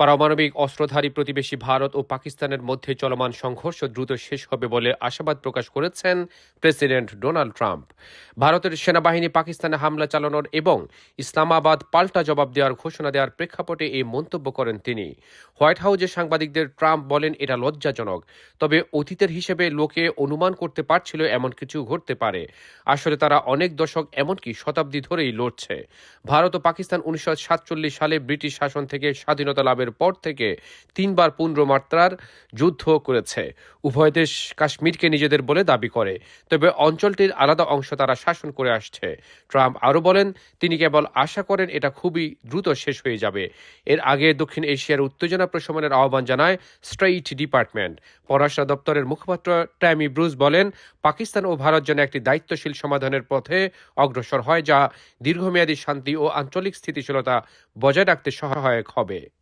পারমাণবিক অস্ত্রধারী প্রতিবেশী ভারত ও পাকিস্তানের মধ্যে চলমান সংঘর্ষ দ্রুত শেষ হবে বলে আশাবাদ প্রকাশ করেছেন প্রেসিডেন্ট ডোনাল্ড ট্রাম্প। ভারতের সেনাবাহিনী পাকিস্তানে হামলা চালানোর এবং ইসলামাবাদ পাল্টা জবাব দেওয়ার ঘোষণা দেওয়ার প্রেক্ষাপটে এই মন্তব্য করেন তিনি। হোয়াইট হাউসে সাংবাদিকদের ট্রাম্প বলেন, এটা লজ্জাজনক। তবে অতীতের হিসেবে লোকে অনুমান করতে পারছিল এমন কিছু ঘটতে পারে। আসলে তারা অনেক দশক এমনকি শতাব্দী ধরেই লড়ছে। ভারত ও পাকিস্তান উনিশশো সাতচল্লিশ সালে ব্রিটিশ শাসন থেকে স্বাধীনতা লাভের পর থেকে তিনবার পূর্ণমাত্রার যুদ্ধ করেছে। উভয় দেশ কাশ্মীরকে নিজেদের বলে দাবি করে। তবে অঞ্চলটির আলাদা অংশ তারা শাসন করে আসছে। ট্রাম্প আরও বলেন, তিনি কেবল আশা করেন এটা খুবই দ্রুত শেষ হয়ে যাবে। এর আগে দক্ষিণ এশিয়ার উত্তেজনা প্রশমনের আহ্বান জানায় স্ট্রেইট ডিপার্টমেন্ট। পররাষ্ট্র দপ্তরের মুখপাত্র ট্যামি ব্রুস বলেন, পাকিস্তান ও ভারত যেন একটি দায়িত্বশীল সমাধানের পথে অগ্রসর হয় যা দীর্ঘমেয়াদী শান্তি ও আঞ্চলিক স্থিতিশীলতা বজায় রাখতে সহায়ক হবে।